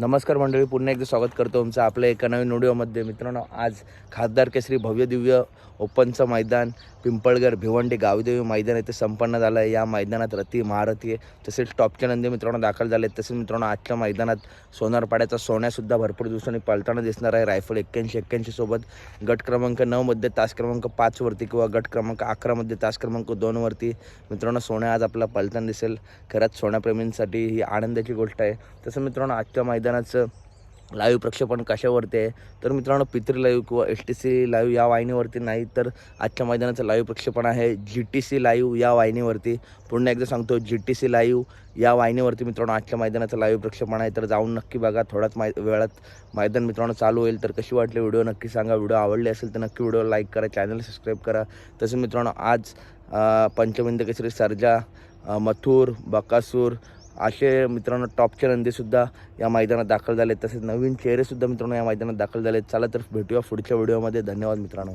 नमस्कार मंडळी पुन्हा एकदा स्वागत करतो तुमचं आपल्या एका नवीन व्हिडिओमध्ये मित्रांनो आज खासदार केसरी भव्य दिव्य ओपनचं मैदान पिंपळगर भिवंडी गावदेवी मैदान इथे संपन्न झालं आहे. या मैदानात रती महारथी आहे. तसेच टॉपचे नंदी मित्रांनो दाखल झाले. आहेत तसेच मित्रांनो आजच्या मैदानात सोनारपाड्याचा सोन्यासुद्धा भरपूर दिवसांनी पलताना दिसणार आहे. रायफल एक्क्याऐंशी एक्क्याऐंशी सोबत गट क्रमांक नऊमध्ये तास क्रमांक पाचवरती किंवा गट क्रमांक अकरामध्ये तास क्रमांक दोनवरती मित्रांनो सोन्या आज आपला पलताना दिसेल. खरंच सोन्याप्रेमींसाठी ही आनंदाची गोष्ट आहे. तसं मित्रांनो आजच्या मैदान मैदानाचं लाईव्ह प्रक्षेपण कशावरती आहे? तर मित्रांनो पित्री लाईव्ह किंवा एस टी सी लाईव्ह या वाहिनीवरती नाही तर आजच्या मैदानाचं लाईव्ह प्रक्षेपण आहे जी टी सी लाईव्ह या वाहिनीवरती. पुन्हा एकदा सांगतो जी टी सी लाईव्ह या वाहिनीवरती मित्रांनो आजच्या मैदानाचं लाईव्ह प्रक्षेपण आहे. तर जाऊन नक्की बघा थोड्याच मै वेळात मैदान मित्रांनो चालू होईल. तर कशी वाटली व्हिडिओ नक्की सांगा. व्हिडिओ आवडले असेल तर नक्की व्हिडिओ लाईक करा चॅनल सबस्क्राईब करा. तसं मित्रांनो आज अं, पंचमिंद केसरी सर्जा मथूर मथुर बकासूर असे मित्रांनो टॉपचे नंदीसुद्धा या मैदानात दाखल झाले तसेच नवीन चेहरेसुद्धा मित्रांनो या मैदानात दाखल झाले चला तर भेटूया पुढच्या व्हिडिओमध्ये धन्यवाद मित्रांनो.